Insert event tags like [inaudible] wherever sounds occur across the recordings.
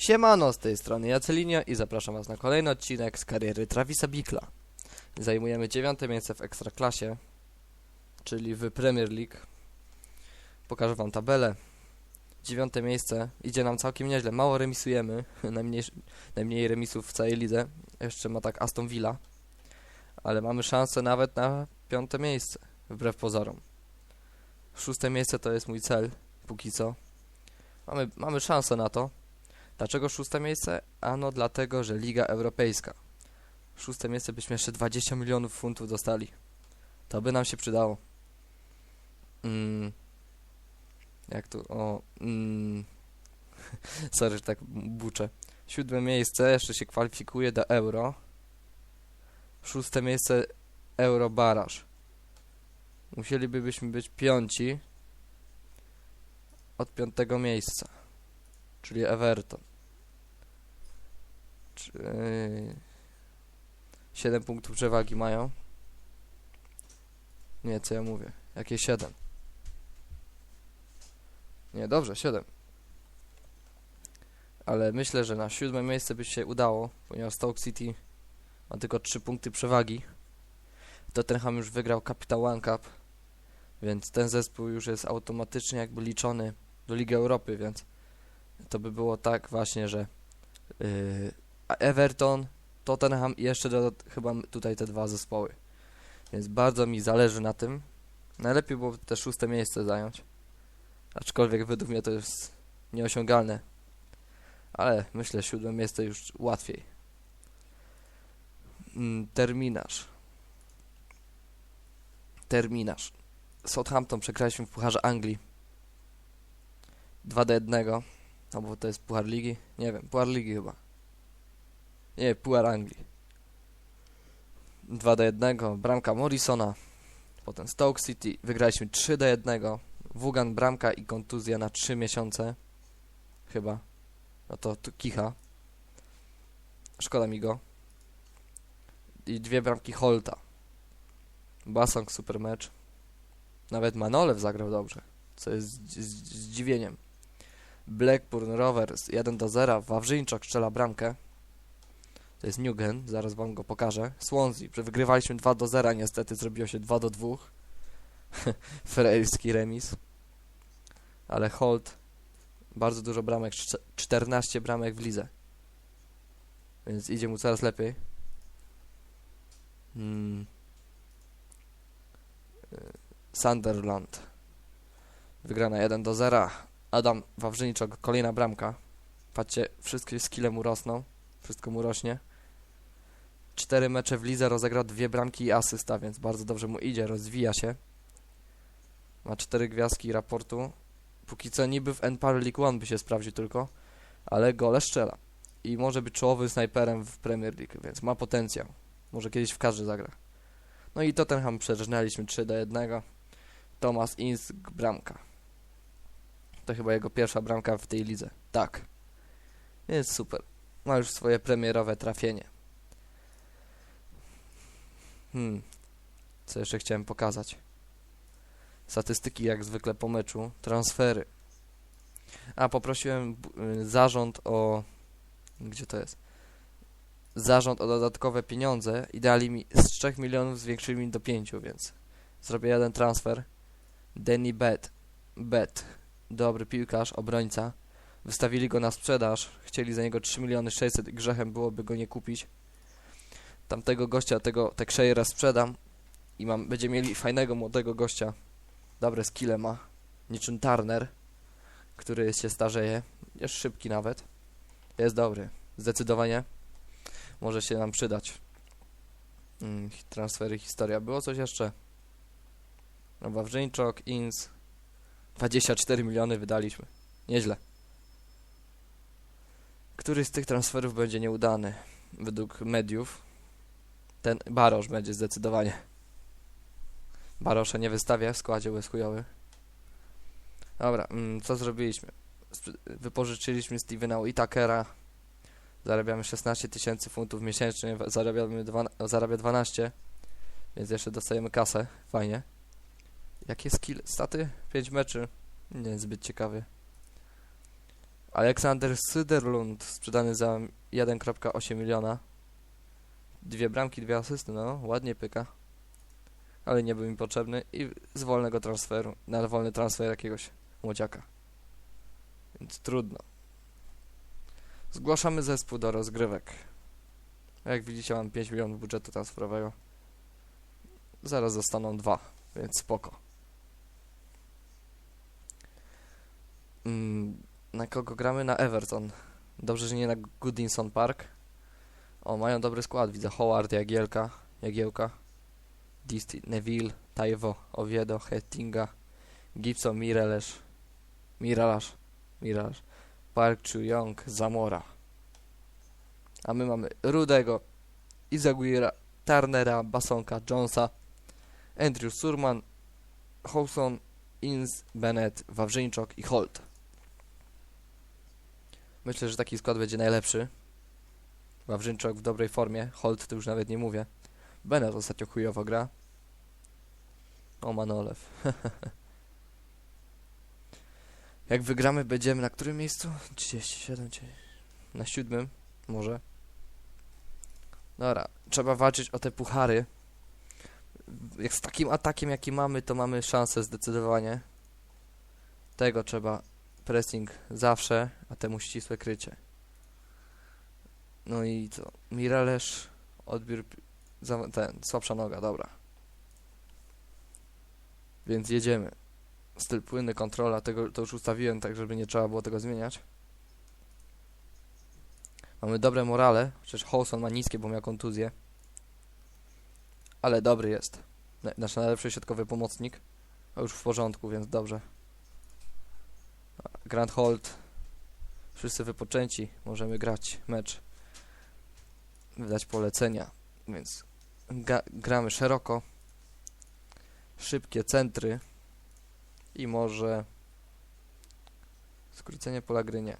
Siemano, z tej strony Jacelinio i zapraszam was na kolejny odcinek z kariery Travisa Bikla. Zajmujemy dziewiąte miejsce w Ekstraklasie, czyli w Premier League. Pokażę wam tabelę. Dziewiąte miejsce, idzie nam całkiem nieźle, mało remisujemy, [laughs] najmniej, najmniej remisów w całej lidze. Jeszcze ma tak Aston Villa, ale mamy szansę nawet na piąte miejsce, wbrew pozorom. Szóste miejsce to jest mój cel, póki co. Mamy, mamy szansę na to. Dlaczego szóste miejsce? Ano dlatego, że Liga Europejska. Szóste miejsce byśmy jeszcze 20 milionów funtów dostali. To by nam się przydało. Mm. Jak tu? O. Mm. [laughs] Sorry, że tak buczę. Siódme miejsce jeszcze się kwalifikuje do Euro. Szóste miejsce Euro Baraż. Musielibyśmy być piąci od piątego miejsca, czyli Everton. Czy, yy, 7 punktów przewagi mają. Nie, co ja mówię? Jakie 7? Nie, dobrze, 7. Ale myślę, że na siódme miejsce by się udało, ponieważ Stoke City ma tylko 3 punkty przewagi. Tottenham już wygrał Capital One Cup, więc ten zespół już jest automatycznie jakby liczony do Ligi Europy, więc to by było tak właśnie, że yy, Everton, Tottenham i jeszcze do, chyba tutaj te dwa zespoły. Więc bardzo mi zależy na tym. Najlepiej byłoby te szóste miejsce zająć. Aczkolwiek według mnie to jest nieosiągalne. Ale myślę, siódme miejsce już łatwiej. Mm, terminarz. Terminarz. Southampton przegraliśmy w Pucharze Anglii. 2 do 1. Albo to jest Puchar Ligi? Nie wiem, Puchar Ligi chyba. Nie, Puchar Anglii. 2 do 1. Bramka Morrisona. Potem Stoke City. Wygraliśmy 3 do 1. Wugan bramka i kontuzja na 3 miesiące. Chyba. No to, to kicha. Szkoda mi go. I dwie bramki Holta. Basong super mecz. Nawet Manolew zagrał dobrze. Co jest zdziwieniem. Blackburn Rovers 1 do 0. Wawrzyńczak strzela bramkę. To jest Newgen, zaraz wam go pokażę. Swansea, wygrywaliśmy 2 do 0, niestety zrobiło się 2 do 2. [laughs] Ferelski remis. Ale Holt bardzo dużo bramek, czte- 14 bramek w lidze. Więc idzie mu coraz lepiej. Hmm. Y, Sunderland. Wygrana 1 do 0. Adam Wawrzyniczok, kolejna bramka. Patrzcie, wszystkie skille mu rosną. Wszystko mu rośnie. Cztery mecze w lidze rozegrał dwie bramki i asysta, więc bardzo dobrze mu idzie, rozwija się. Ma cztery gwiazdki raportu. Póki co niby w NPAR League One by się sprawdził tylko, ale gole strzela. I może być czołowym snajperem w Premier League, więc ma potencjał. Może kiedyś w każdy zagra. No i Tottenham przeżegnaliśmy 3 do 1. Thomas Insk bramka. To chyba jego pierwsza bramka w tej lidze. Tak. Jest super. Ma już swoje premierowe trafienie. Hmm. Co jeszcze chciałem pokazać? Statystyki jak zwykle po meczu. Transfery. A, poprosiłem y, zarząd o... Gdzie to jest? Zarząd o dodatkowe pieniądze i dali mi z 3 milionów zwiększyli mi do 5, więc zrobię jeden transfer. Danny Bet. Bet. Dobry piłkarz, obrońca. Wystawili go na sprzedaż. Chcieli za niego 3 miliony 600 i grzechem byłoby go nie kupić. Tamtego gościa, tego Teksheyera sprzedam i mam, będzie mieli fajnego młodego gościa. Dobre skille ma. Niczym Turner, który się starzeje. Jest szybki nawet. Jest dobry. Zdecydowanie. Może się nam przydać. Mm, transfery, historia. Było coś jeszcze? No, Wawrzyńczok, Ins. 24 miliony wydaliśmy. Nieźle. Który z tych transferów będzie nieudany? Według mediów. Ten Barosz będzie zdecydowanie. Barosza nie wystawia w składzie łezkujowy. Dobra, mm, co zrobiliśmy? Wypożyczyliśmy Stevena Whitakera. Zarabiamy 16 tysięcy funtów miesięcznie, zarabiamy dwa, zarabia 12. Więc jeszcze dostajemy kasę, fajnie. Jakie skill, staty? 5 meczy. Nie zbyt ciekawy. Aleksander Syderlund sprzedany za 1,8 miliona. Dwie bramki, dwie asysty, no ładnie pyka. Ale nie był mi potrzebny i z wolnego transferu, na wolny transfer jakiegoś młodziaka. Więc trudno. Zgłaszamy zespół do rozgrywek. Jak widzicie mam 5 milionów budżetu transferowego. Zaraz zostaną dwa, więc spoko. Mm, na kogo gramy? Na Everton. Dobrze, że nie na Goodinson Park. O, mają dobry skład. Widzę Howard, Jagielka, Jagiełka, Disty, Neville, Taiwo, Oviedo, Hettinga, Gibson, Mirelesz, Miralasz, Miralasz, Park Chu Young, Zamora. A my mamy Rudego, Izaguira, Turnera, Basonka, Jonesa, Andrew Surman, Hawson, Inz, Bennett, Wawrzyńczok i Holt. Myślę, że taki skład będzie najlepszy. Wawrzyńczok w dobrej formie, Holt to już nawet nie mówię. Bennett ostatnio chujowo gra. O, Manolew. [laughs] Jak wygramy, będziemy na którym miejscu? 37, czy- na siódmym, może. Dobra, trzeba walczyć o te puchary. Jak z takim atakiem, jaki mamy, to mamy szansę zdecydowanie. Tego trzeba pressing zawsze, a temu ścisłe krycie. No i co? Miralesz, odbiór, ten, słabsza noga, dobra. Więc jedziemy. Styl płynny, kontrola, tego to już ustawiłem, tak żeby nie trzeba było tego zmieniać. Mamy dobre morale, chociaż Hawson ma niskie, bo miał kontuzję. Ale dobry jest. Na- Nasz najlepszy środkowy pomocnik. A już w porządku, więc dobrze. Grand Holt. Wszyscy wypoczęci. Możemy grać mecz. Wydać polecenia. Więc gramy szeroko. Szybkie centry. I może skrócenie pola gry nie.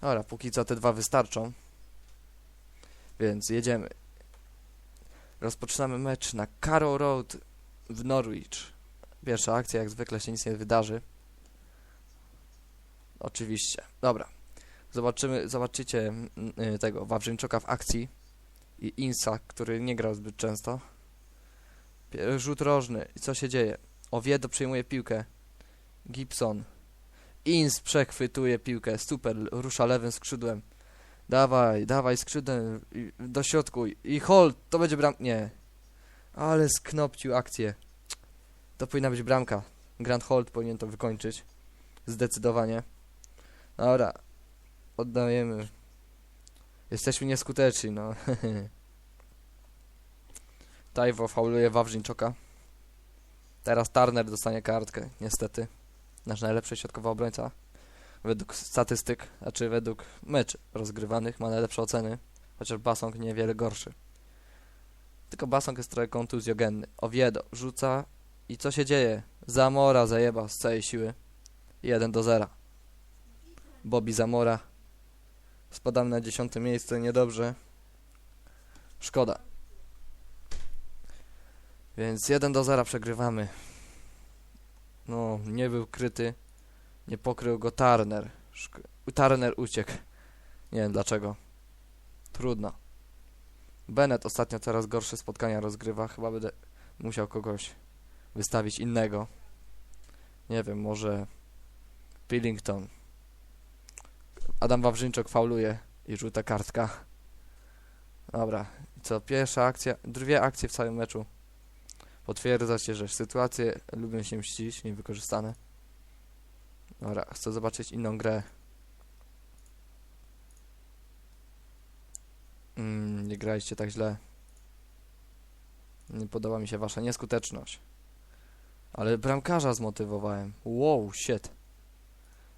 Dobra, póki co te dwa wystarczą. Więc jedziemy. Rozpoczynamy mecz na Carrow Road w Norwich. Pierwsza akcja, jak zwykle się nic nie wydarzy. Oczywiście. Dobra. Zobaczymy, zobaczycie mm, y, tego Wawrzyńczoka w akcji i Insa, który nie grał zbyt często. Rzut rożny. I co się dzieje? Oviedo przejmuje piłkę. Gibson. Ins przechwytuje piłkę. Super. Rusza lewym skrzydłem. Dawaj, dawaj skrzydłem do środku i hold, to będzie bram... Nie. Ale sknopcił akcję. To powinna być bramka. Grand Hold powinien to wykończyć. Zdecydowanie. Dobra. Oddajemy. Jesteśmy nieskuteczni, no. [laughs] Tajwo fauluje Wawrzyńczoka. Teraz Turner dostanie kartkę, niestety. Nasz najlepszy środkowy obrońca według statystyk, znaczy według meczy rozgrywanych ma najlepsze oceny, chociaż Basong niewiele gorszy. Tylko Basong jest trochę kontuzjogenny. Oviedo rzuca i co się dzieje? Zamora zajeba z całej siły. 1 do 0. Bobby Zamora. Spadamy na dziesiąte miejsce, niedobrze. Szkoda. Więc 1 do 0 przegrywamy. No, nie był kryty. Nie pokrył go Turner. Szk Turner uciekł. Nie wiem dlaczego. Trudno. Bennett ostatnio coraz gorsze spotkania rozgrywa. Chyba będę musiał kogoś wystawić innego. Nie wiem, może Pillington. Adam Wawrzyńczok fauluje i rzuta kartka. Dobra, i co? Pierwsza akcja, dwie akcje w całym meczu. Potwierdza się, że sytuacje lubią się mścić, niewykorzystane. Dobra, chcę zobaczyć inną grę. Mm, nie graliście tak źle. Nie podoba mi się wasza nieskuteczność. Ale bramkarza zmotywowałem. Wow, shit.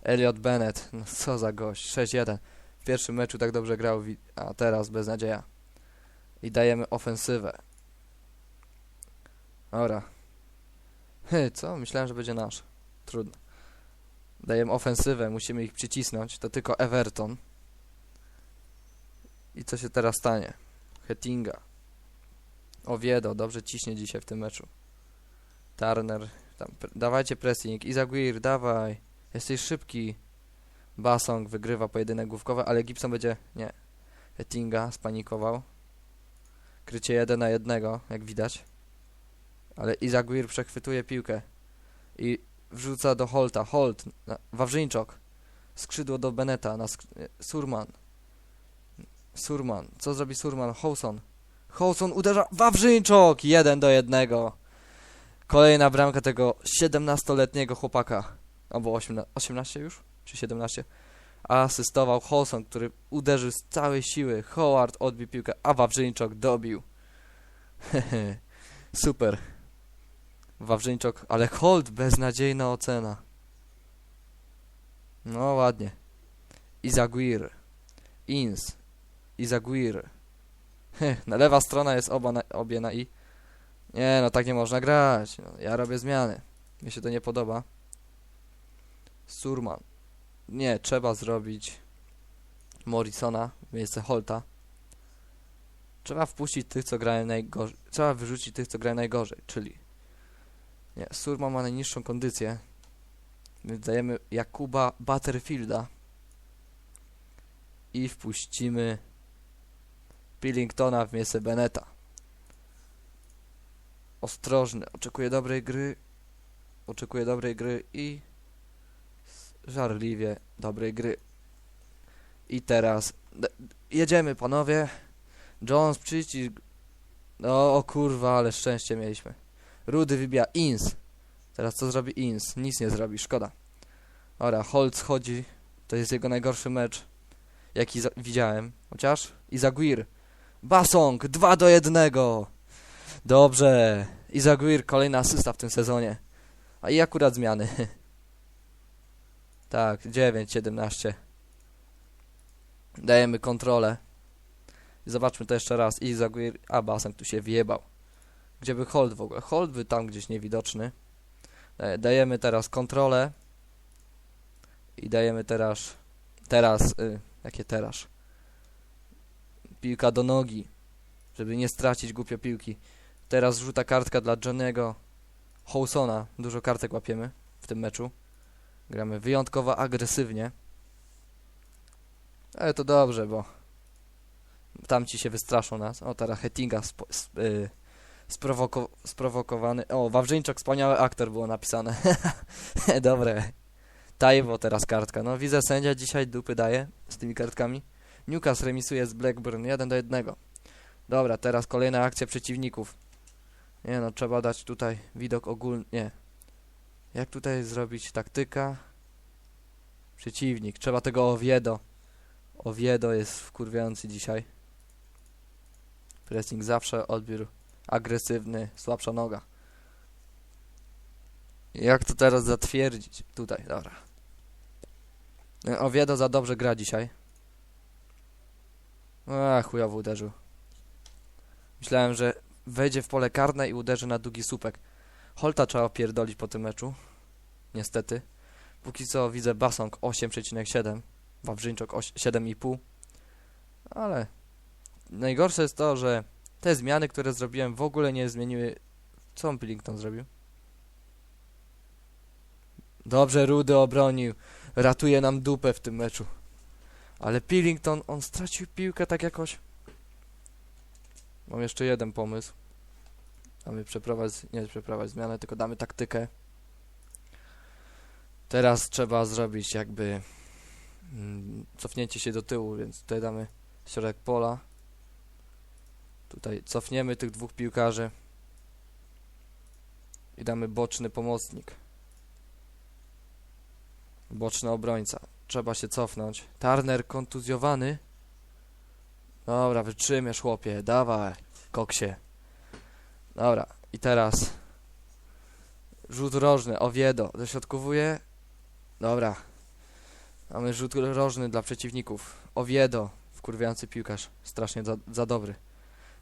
Elliot Bennett, no co za gość. 6-1. W pierwszym meczu tak dobrze grał, a teraz beznadzieja. I dajemy ofensywę. Dobra. Hy, co? Myślałem, że będzie nasz. Trudno. Dajemy ofensywę, musimy ich przycisnąć. To tylko Everton. I co się teraz stanie? Hettinga. Oviedo, dobrze ciśnie dzisiaj w tym meczu. Turner, tam, dawajcie pressing. Izaguirre, dawaj. Jesteś szybki. Basong wygrywa pojedynek główkowy, ale Gibson będzie... Nie. Ettinga spanikował. Krycie jeden na jednego, jak widać. Ale Izaguirre przechwytuje piłkę. I wrzuca do Holta. Holt. Na, Wawrzyńczok. Skrzydło do Beneta. Na sk e, Surman. Surman. Co zrobi Surman? Houson. Houson uderza. Wawrzyńczok! Jeden do jednego. Kolejna bramka tego 17-letniego chłopaka. Albo 18, 18 już? Czy 17? Asystował Houson, który uderzył z całej siły. Howard odbił piłkę, a Wawrzyńczok dobił. [laughs] Super. Wawrzyńczok, ale Holt, beznadziejna ocena. No ładnie. Izaguirre. Ins. Izaguirre. Na lewa strona jest oba na, obie na i. Nie no, tak nie można grać. No, ja robię zmiany. Mi się to nie podoba. Surman. Nie, trzeba zrobić Morrisona w miejsce Holta. Trzeba wpuścić tych, co grają najgorzej. Trzeba wyrzucić tych, co grają najgorzej, czyli nie, Surman ma najniższą kondycję. Więc dajemy Jakuba Butterfielda i wpuścimy Pillingtona w miejsce Beneta. Ostrożny, oczekuje dobrej gry, oczekuje dobrej gry i żarliwie dobrej gry. I teraz jedziemy panowie. Jones przycisk. No o kurwa, ale szczęście mieliśmy. Rudy wybija Ins. Teraz co zrobi Ins? Nic nie zrobi, szkoda. Ora, Holtz chodzi. To jest jego najgorszy mecz, jaki widziałem. Chociaż Izaguirre. Basong, 2 do 1. Dobrze. Izaguirre, kolejna asysta w tym sezonie. A i akurat zmiany. [laughs] tak, 9, 17. Dajemy kontrolę. I zobaczmy to jeszcze raz. Izaguirre, a Basong tu się wjebał. Gdzie by hold w ogóle? Hold by tam gdzieś niewidoczny. Daje- Dajemy teraz kontrolę. I dajemy teraz... Teraz... Y, jakie teraz? Piłka do nogi. Żeby nie stracić głupio piłki. Teraz rzuta kartka dla Johnego Housona. Dużo kartek łapiemy w tym meczu. Gramy wyjątkowo agresywnie. Ale to dobrze, bo tamci się wystraszą nas. O, teraz Hettinga spo, sp, y, sprowoko, sprowokowany. O, Wawrzyńczak, wspaniały aktor było napisane. [laughs] Dobre. Tajwo teraz kartka. No widzę sędzia dzisiaj dupy daje z tymi kartkami. Newcastle remisuje z Blackburn 1 do 1. Dobra, teraz kolejna akcja przeciwników. Nie no, trzeba dać tutaj widok ogólny. Nie. Jak tutaj zrobić taktyka? Przeciwnik. Trzeba tego Oviedo. Oviedo jest wkurwiający dzisiaj. Pressing zawsze, odbiór agresywny, słabsza noga. Jak to teraz zatwierdzić? Tutaj, dobra. E, Oviedo za dobrze gra dzisiaj. A, chujowo uderzył. Myślałem, że wejdzie w pole karne i uderzy na długi słupek. Holta trzeba opierdolić po tym meczu. Niestety. Póki co widzę Basong 8,7. Wawrzyńczok oś- 7,5. Ale najgorsze jest to, że te zmiany, które zrobiłem w ogóle nie zmieniły... Co on Pillington zrobił? Dobrze, Rudy obronił. Ratuje nam dupę w tym meczu. Ale Pillington, on stracił piłkę tak jakoś. Mam jeszcze jeden pomysł. Mamy przeprowadzić, nie przeprowadzić zmianę, tylko damy taktykę. Teraz trzeba zrobić jakby mm, cofnięcie się do tyłu, więc tutaj damy środek pola. Tutaj cofniemy tych dwóch piłkarzy. I damy boczny pomocnik. Boczny obrońca. Trzeba się cofnąć. Turner kontuzjowany. Dobra, wytrzymiesz chłopie. Dawaj, koksie. Dobra, i teraz rzut rożny. Oviedo dośrodkowuje. Dobra. Mamy rzut rożny dla przeciwników. Oviedo, wkurwiający piłkarz. Strasznie za, za dobry.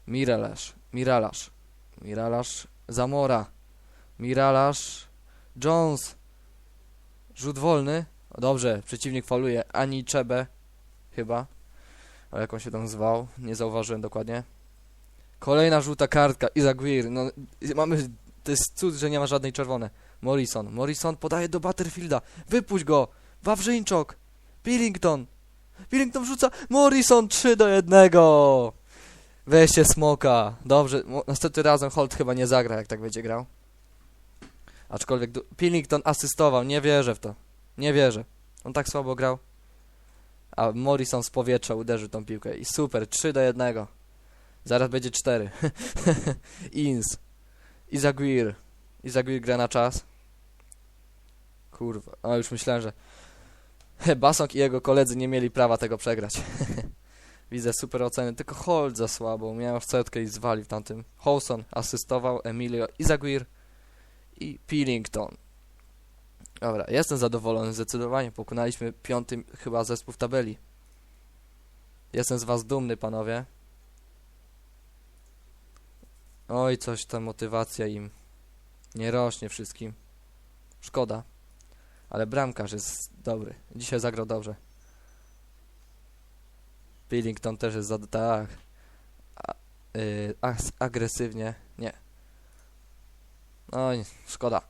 Miralasz, Miralasz, Miralasz, Zamora, Miralasz, Jones. Rzut wolny. O, dobrze, przeciwnik faluje. Ani Czebe, chyba. Ale jak on się tam zwał, nie zauważyłem dokładnie. Kolejna żółta kartka, Izaguirre. No, i mamy, to jest cud, że nie ma żadnej czerwonej. Morrison, Morrison podaje do Butterfielda. Wypuść go! Wawrzyńczok! Billington! Billington wrzuca Morrison 3 do 1! Weźcie smoka. Dobrze, następnym razem Holt chyba nie zagra, jak tak będzie grał. Aczkolwiek Pillington asystował, nie wierzę w to. Nie wierzę. On tak słabo grał. A Morrison z powietrza uderzył tą piłkę i super, 3 do 1. Zaraz będzie 4. [laughs] Ins. Izaguirre. Izaguirre gra na czas. Kurwa, a już myślałem, że Basok i jego koledzy nie mieli prawa tego przegrać. [laughs] Widzę super oceny, tylko Holt za słabo. Miał w setkę i zwalił w tamtym. Howson asystował, Emilio Izaguirre i Pillington. Dobra, jestem zadowolony zdecydowanie. Pokonaliśmy piąty chyba zespół w tabeli. Jestem z was dumny, panowie. Oj, coś ta motywacja im nie rośnie wszystkim. Szkoda. Ale bramkarz jest dobry. Dzisiaj zagrał dobrze. Pillington też jest za... tak. A, y, as, agresywnie. Nie. Oj, szkoda.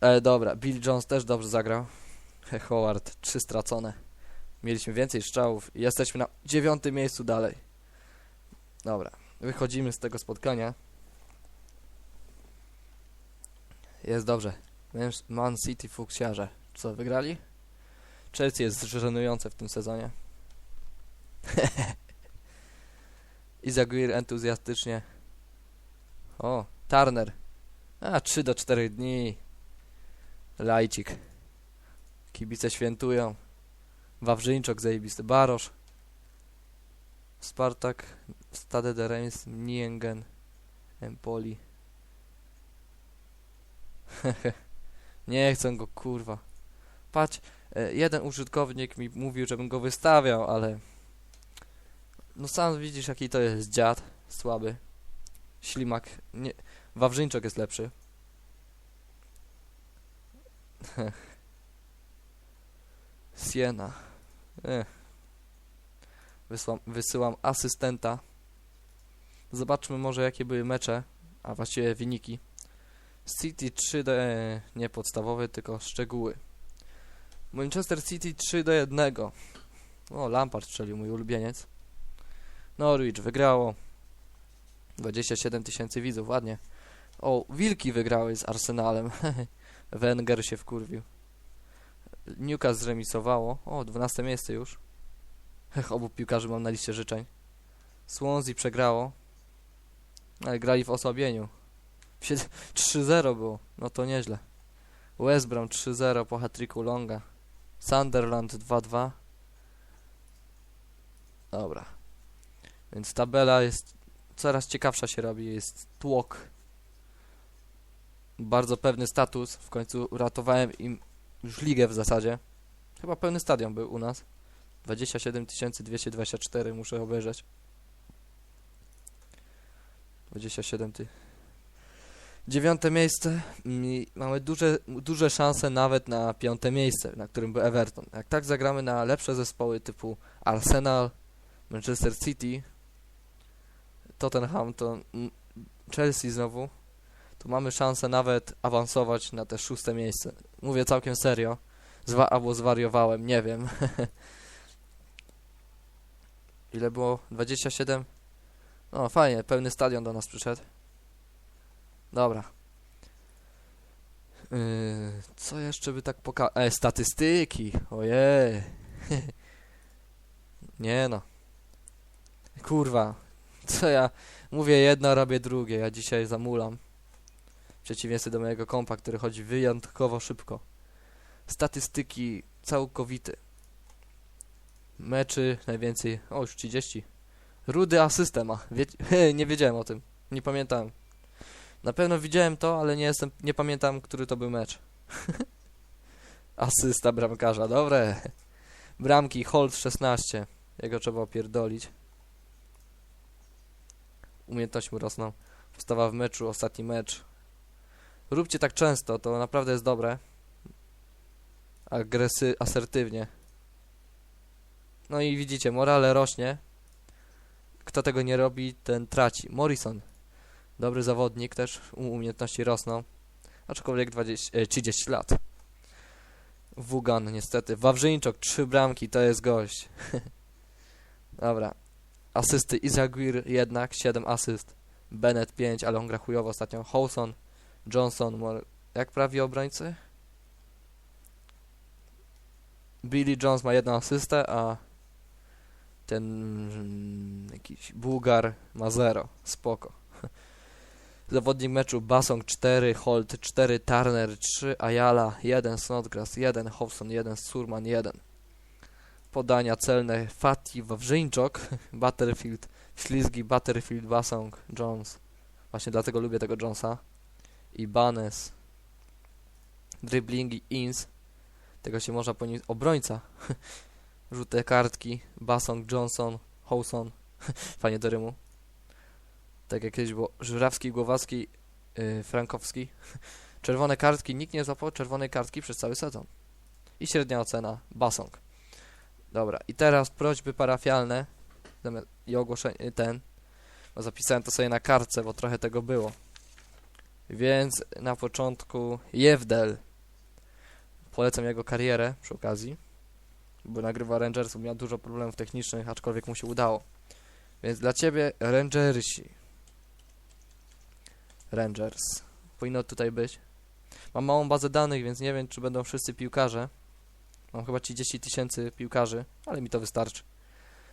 Ale dobra, Bill Jones też dobrze zagrał. Howard, trzy stracone. Mieliśmy więcej strzałów i jesteśmy na dziewiątym miejscu dalej. Dobra, wychodzimy z tego spotkania. Jest dobrze. Man City fuksjarze. Co, wygrali? Chelsea jest żenujące w tym sezonie. [laughs] Izaguirre entuzjastycznie. O, Turner. A, 3 do 4 dni. Lajcik. Kibice świętują. Wawrzyńczok zajebisty. Barosz. Spartak. Stade de Reims. Niengen. Empoli. [laughs] Nie chcę go, kurwa. Patrz, e, jeden użytkownik mi mówił, żebym go wystawiał, ale... No sam widzisz, jaki to jest dziad. Słaby. Ślimak. Nie... Wawrzyńczok jest lepszy. [laughs] Siena. Ech. Wysłam, wysyłam asystenta. Zobaczmy może jakie były mecze, a właściwie wyniki. City 3 do... E, nie podstawowe, tylko szczegóły. Manchester City 3 do 1. O, Lampard strzelił, mój ulubieniec. Norwich wygrało. 27 tysięcy widzów, ładnie. O, Wilki wygrały z Arsenalem. [laughs] Wenger się wkurwił. Newcastle zremisowało. O, 12 miejsce już. Obu piłkarzy mam na liście życzeń. Swansea przegrało. Ale grali w osłabieniu. Sied- [laughs] 3-0 było. No to nieźle. West Brom 3-0 po hat-tricku Longa. Sunderland 2-2. Dobra. Więc tabela jest coraz ciekawsza się robi. Jest tłok. Bardzo pewny status. W końcu uratowałem im już ligę w zasadzie. Chyba pełny stadion był u nas. 27 224 muszę obejrzeć. 27 ty. Dziewiąte miejsce. Mamy duże, duże szanse nawet na piąte miejsce, na którym był Everton. Jak tak zagramy na lepsze zespoły typu Arsenal, Manchester City, Tottenham, to Chelsea znowu, to mamy szansę nawet awansować na te szóste miejsce. Mówię całkiem serio. Zwa albo zwariowałem, nie wiem. [laughs] Ile było? 27? No fajnie, pełny stadion do nas przyszedł. Dobra. Yy, co jeszcze by tak pokazać? E, statystyki! Ojej! [laughs] Nie no. Kurwa. Co ja... Mówię jedno, robię drugie. Ja dzisiaj zamulam. W przeciwieństwie do mojego kompa, który chodzi wyjątkowo szybko. Statystyki całkowite. Meczy najwięcej... O, już 30. Rudy asystę ma. Wie... [laughs] nie wiedziałem o tym. Nie pamiętałem. Na pewno widziałem to, ale nie jestem, nie pamiętam, który to był mecz. [laughs] Asysta bramkarza, dobre. Bramki, Holt 16. Jego trzeba opierdolić. Umiejętności mu rosną. Postawa w meczu, ostatni mecz. Róbcie tak często, to naprawdę jest dobre. Agresy, asertywnie. No i widzicie, morale rośnie. Kto tego nie robi, ten traci. Morrison Dobry zawodnik, też umiejętności rosną. Aczkolwiek 20, e, 30 lat. Wugan, niestety. Wawrzyńczok, trzy bramki, to jest gość. [laughs] Dobra. Asysty Izaguirre jednak, 7 asyst. Bennett 5, ale on gra chujowo ostatnio. Howson, Johnson, more... jak prawi obrońcy? Billy Jones ma jedną asystę, a ten mm, jakiś Bułgar ma 0. Spoko. [laughs] Zawodnik meczu Basong 4, Holt 4, Turner 3, Ayala 1, Snodgrass 1, Hobson 1, Surman 1. Podania celne Fati Wawrzyńczok, [laughs] Butterfield, Ślizgi, Butterfield, Basong, Jones. Właśnie dlatego lubię tego Jonesa. I Banes. Driblingi, Ins. Tego się można po nim... Obrońca. [laughs] Żółte kartki, Basong, Johnson, Howson. [laughs] Fajnie do rymu. Tak jak kiedyś było Żurawski, Głowacki, yy, Frankowski. [laughs] Czerwone kartki, nikt nie złapał czerwonej kartki przez cały sezon. I średnia ocena, Basong. Dobra, i teraz prośby parafialne i ogłoszenie, ten, bo zapisałem to sobie na kartce, bo trochę tego było. Więc na początku Jewdel. Polecam jego karierę przy okazji, bo nagrywa Rangersów, miał dużo problemów technicznych, aczkolwiek mu się udało. Więc dla ciebie Rangersi. Rangers. Powinno tutaj być. Mam małą bazę danych, więc nie wiem, czy będą wszyscy piłkarze. Mam chyba 30 tysięcy piłkarzy, ale mi to wystarczy.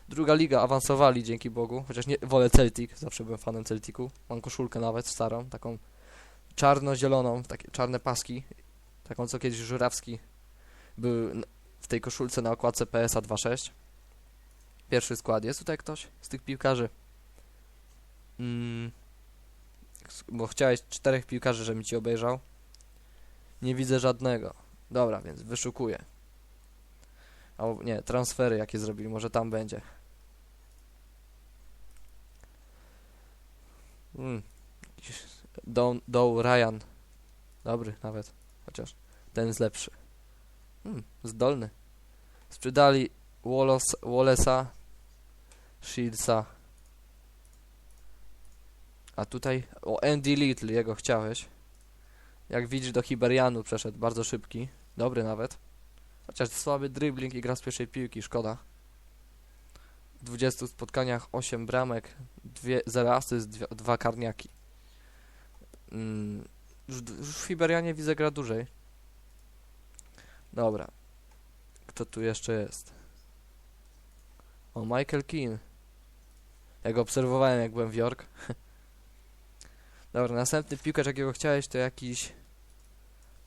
Druga liga awansowali, dzięki Bogu. Chociaż nie wolę Celtic, zawsze byłem fanem Celticu. Mam koszulkę nawet starą, taką czarno-zieloną, takie czarne paski. Taką, co kiedyś Żurawski był tej koszulce na okładce PSA 2.6. Pierwszy skład. Jest tutaj ktoś z tych piłkarzy? Mm, bo chciałeś czterech piłkarzy, żebym ci obejrzał. Nie widzę żadnego. Dobra, więc wyszukuję. Albo nie, transfery jakie zrobili, może tam będzie. Mm. Dow, Dow Ryan. Dobry nawet, chociaż ten jest lepszy. Mm, zdolny. Sprzedali Wallace, Wallace'a, Shieldsa. A tutaj, o Andy Little, jego chciałeś. Jak widzisz do Hiberianu przeszedł, bardzo szybki. Dobry nawet. Chociaż słaby dribbling i gra z pierwszej piłki, szkoda. W 20 spotkaniach 8 bramek, 0 asyst, 2 karniaki. Mm, już, już w Fiberianie widzę gra dłużej. Dobra. Kto tu jeszcze jest? O, Michael Keane. Ja go obserwowałem jak byłem w York. [laughs] Dobra, następny piłkarz jakiego chciałeś to jakiś...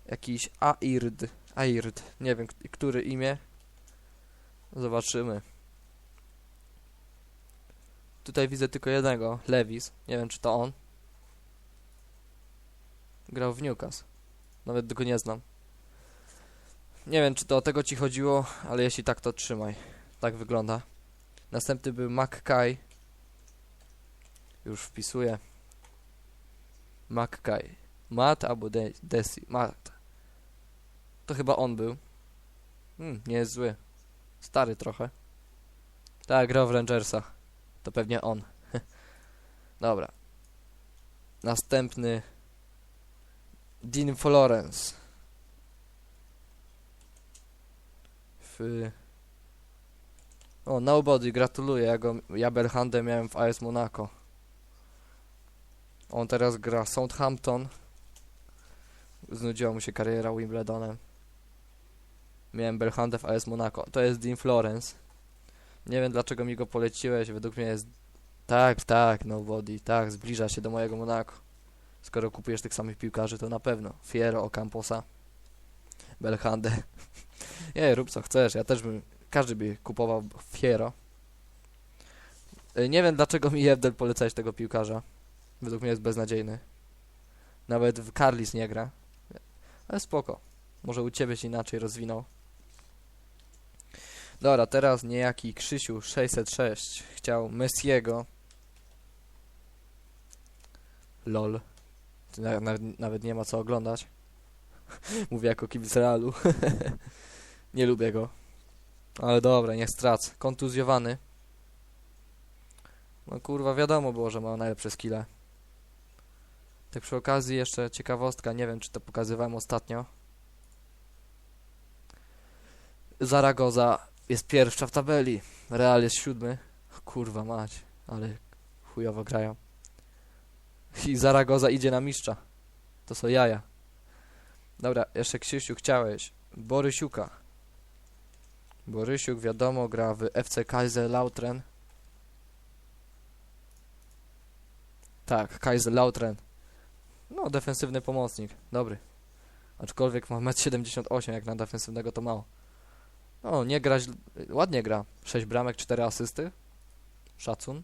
Jakiś Aird. Aird. Nie wiem, który imię. Zobaczymy. Tutaj widzę tylko jednego. Levis. Nie wiem, czy to on. Grał w Newcastle. Nawet go nie znam. Nie wiem, czy to o tego ci chodziło, ale jeśli tak, to trzymaj. Tak wygląda. Następny był McKay. Już wpisuję. McKay. Matt albo De Desi. Matt. To chyba on był. Hmm, nie jest zły. Stary trochę. Tak, grał w Rangersach. To pewnie on. [laughs] Dobra. Następny. Dean Florence. O, Nobody, gratuluję. Ja, go, ja Belhandę miałem w AS Monaco. On teraz gra Southampton. Znudziła mu się kariera Wimbledonem. Miałem Belhandę w AS Monaco. To jest Dean Florence. Nie wiem dlaczego mi go poleciłeś. Według mnie jest... Tak, tak, Nobody. Tak, zbliża się do mojego Monaco. Skoro kupujesz tych samych piłkarzy, to na pewno. Fiero, Ocamposa, Belhandę. [laughs] Nie, rób co chcesz. Ja też bym... Każdy by kupował Fiero. Y, Nie wiem dlaczego mi Jewdel polecałeś tego piłkarza. Według mnie jest beznadziejny. Nawet w Carlis nie gra. Ale spoko. Może u ciebie się inaczej rozwinął. Dobra, teraz niejaki Krzysiu 606 chciał Messiego. Lol. Na, na, nawet nie ma co oglądać. [laughs] Mówię jako kibic Realu. [laughs] nie lubię go. Ale dobra, niech stracę. Kontuzjowany. No kurwa, wiadomo było, że ma najlepsze skille. Tak przy okazji jeszcze ciekawostka, nie wiem czy to pokazywałem ostatnio. Zaragoza jest pierwsza w tabeli. Real jest siódmy. Kurwa mać, ale chujowo grają. I Zaragoza idzie na mistrza. To są jaja. Dobra, jeszcze Krzysiu chciałeś. Borysiuka. Borysiuk wiadomo gra w FC Kaiserslautern. Tak, Kaiserslautern. No, defensywny pomocnik. Dobry. Aczkolwiek ma 1,78 m, jak na defensywnego to mało. No, nie gra ładnie gra. 6 bramek, 4 asysty. Szacun.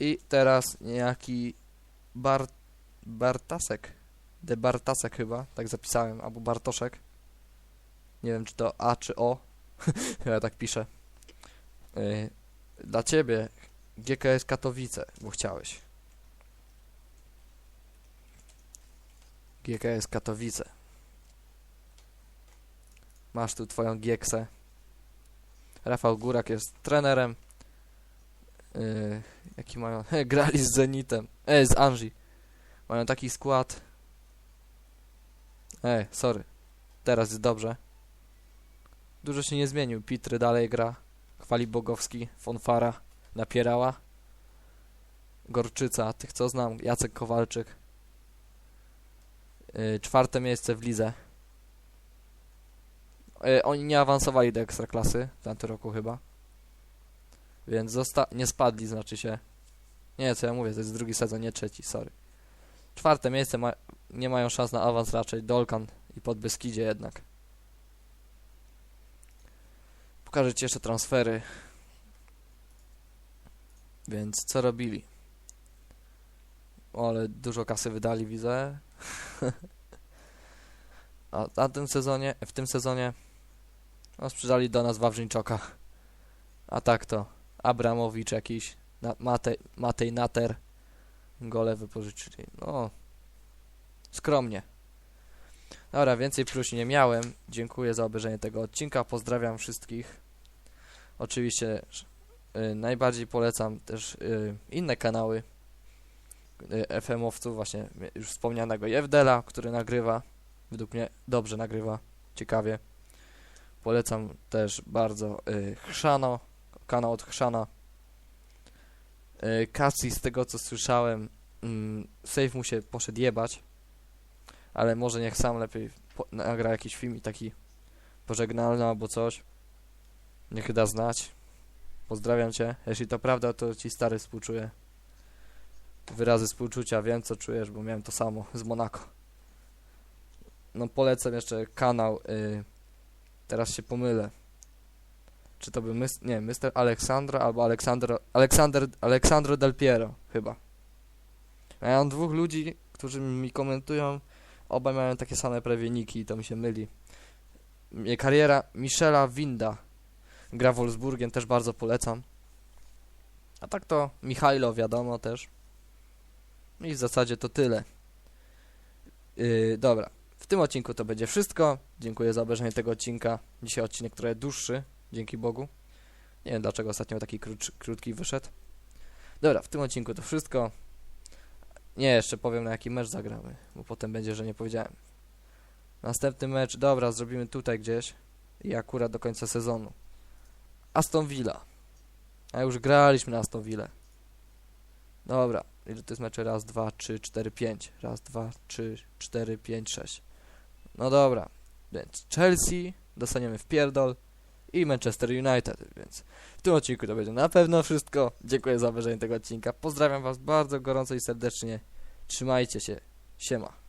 I teraz niejaki Bar Bartasek. De Bartasek chyba, tak zapisałem, albo Bartoszek. Nie wiem, czy to A czy O. [laughs] ja tak piszę. Yy, dla ciebie GKS Katowice, bo chciałeś. GKS Katowice. Masz tu twoją gieksę. Rafał Górak jest trenerem. Yy, jaki mają? [laughs] Grali z Zenitem. E, z Anji. Mają taki skład. Ej, sorry. Teraz jest dobrze. Dużo się nie zmienił. Pitry dalej gra. Chwali Bogowski, Fonfara, Napierała. Gorczyca, tych co znam, Jacek Kowalczyk. Yy, czwarte miejsce w lidze. Yy, oni nie awansowali do ekstraklasy w tamtym roku chyba. Więc nie spadli, znaczy się. Nie, co ja mówię, to jest drugi sezon, nie trzeci, sorry. Czwarte miejsce ma nie mają szans na awans raczej Dolkan i Podbeskidzie jednak. Pokażę Ci jeszcze transfery. Więc co robili? O, ale dużo kasy wydali, widzę. [laughs] A na tym sezonie, w tym sezonie no, sprzedali do nas Wawrzyńczoka. A tak to Abramowicz jakiś, na, Matej, Matej Nater, gole wypożyczyli. No, skromnie. Dobra, więcej plus nie miałem. Dziękuję za obejrzenie tego odcinka. Pozdrawiam wszystkich. Oczywiście y, najbardziej polecam też y, inne kanały y, FM-owców, właśnie już wspomnianego Jewdela, który nagrywa. Według mnie dobrze nagrywa, ciekawie. Polecam też bardzo y, Chrzano, kanał od Chrzana. Y, Kasi, z tego co słyszałem, mm, save mu się poszedł jebać, ale może niech sam lepiej nagra jakiś film i taki pożegnalny albo coś. Niech da znać. Pozdrawiam Cię. Jeśli to prawda, to Ci stary współczuję. Wyrazy współczucia, wiem co czujesz, bo miałem to samo z Monako. No polecam jeszcze kanał, y, teraz się pomylę. Czy to był mys nie, Mr. Aleksandra albo Aleksandro, Aleksander, Aleksandro Del Piero, chyba. Ja mam dwóch ludzi, którzy mi komentują, obaj mają takie same prawie niki to mi się myli. Kariera Michela Winda. Gra Wolfsburgiem, też bardzo polecam. A tak to Michajlo wiadomo też. I w zasadzie to tyle. Yy, dobra, w tym odcinku to będzie wszystko. Dziękuję za obejrzenie tego odcinka. Dzisiaj odcinek trochę dłuższy, dzięki Bogu. Nie wiem dlaczego ostatnio taki krótki wyszedł. Dobra, w tym odcinku to wszystko. Nie, jeszcze powiem na jaki mecz zagramy, bo potem będzie, że nie powiedziałem. Następny mecz, dobra, zrobimy tutaj gdzieś i akurat do końca sezonu. Aston Villa. A już graliśmy na Aston Villa. Dobra, ile to jest mecze? Raz, dwa, trzy, cztery, pięć. Raz, dwa, trzy, cztery, pięć, sześć. No dobra, więc Chelsea dostaniemy w pierdol i Manchester United, więc w tym odcinku to będzie na pewno wszystko. Dziękuję za obejrzenie tego odcinka. Pozdrawiam Was bardzo gorąco i serdecznie. Trzymajcie się. Siema.